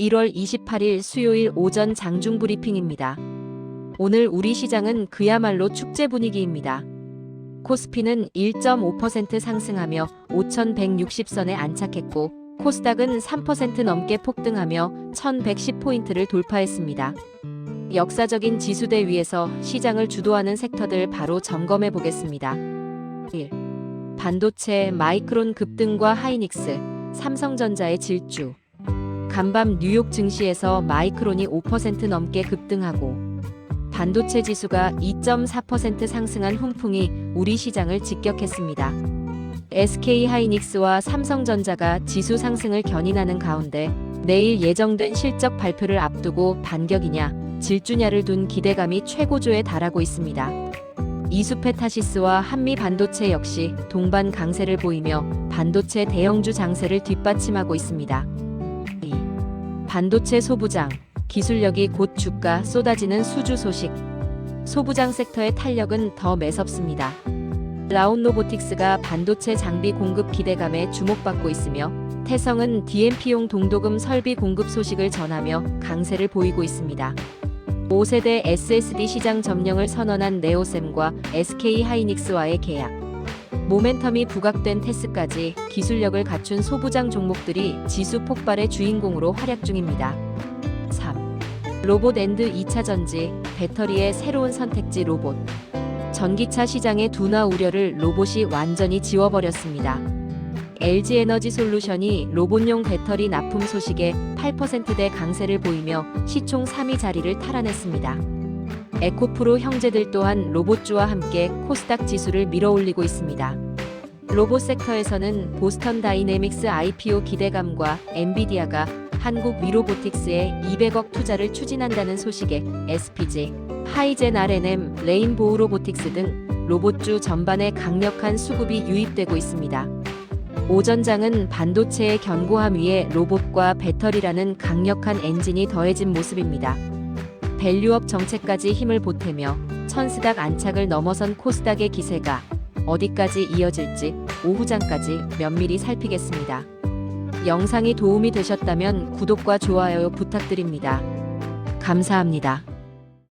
1월 28일 수요일 오전 장중 브리핑입니다. 오늘 우리 시장은 그야말로 축제 분위기입니다. 코스피는 1.5% 상승하며 5,160선에 안착했고 코스닥은 3% 넘게 폭등하며 1,110포인트를 돌파했습니다. 역사적인 지수 대 위에서 시장을 주도하는 섹터들 바로 점검해 보겠습니다. 1. 반도체 마이크론 급등과 하이닉스, 삼성전자의 질주. 간밤 뉴욕 증시에서 마이크론이 5% 넘게 급등하고 반도체 지수가 2.4% 상승한 훈풍이 우리 시장을 직격했습니다. SK 하이닉스와 삼성전자가 지수 상승을 견인하는 가운데 내일 예정된 실적 발표를 앞두고 반격이냐 질주냐를 둔 기대감이 최고조에 달하고 있습니다. 이수페타시스와 한미 반도체 역시 동반 강세를 보이며 반도체 대형주 장세를 뒷받침하고 있습니다. 2. 반도체 소부장, 기술력이 곧 주가 쏟아지는 수주 소식. 소부장 섹터의 탄력은 더 매섭습니다. 라온 로보틱스가 반도체 장비 공급 기대감에 주목받고 있으며 태성은 DMP용 동도금 설비 공급 소식을 전하며 강세를 보이고 있습니다. 5세대 SSD 시장 점령을 선언한 네오셈과 SK 하이닉스와의 계약. 모멘텀이 부각된 테스까지 기술력을 갖춘 소부장 종목들이 지수 폭발의 주인공으로 활약 중입니다. 3. 로봇 앤드 2차 전지, 배터리의 새로운 선택지 로봇. 전기차 시장의 둔화 우려를 로봇이 완전히 지워버렸습니다. LG 에너지 솔루션이 로봇용 배터리 납품 소식에 8%대 강세를 보이며 시총 3위 자리를 탈환했습니다. 에코프로 형제들 또한 로봇주와 함께 코스닥 지수를 밀어올리고 있습니다. 로봇 섹터에서는 보스턴 다이내믹스 IPO 기대감과 엔비디아가 한국 위로보틱스에 200억 투자를 추진한다는 소식에 SPG, 하이젠 R&M, 레인보우 로보틱스 등 로봇주 전반에 강력한 수급이 유입되고 있습니다. 오전장은 반도체의 견고함 위에 로봇과 배터리라는 강력한 엔진이 더해진 모습입니다. 밸류업 정책까지 힘을 보태며 천스닥 안착을 넘어선 코스닥의 기세가 어디까지 이어질지 오후장까지 면밀히 살피겠습니다. 영상이 도움이 되셨다면 구독과 좋아요 부탁드립니다. 감사합니다.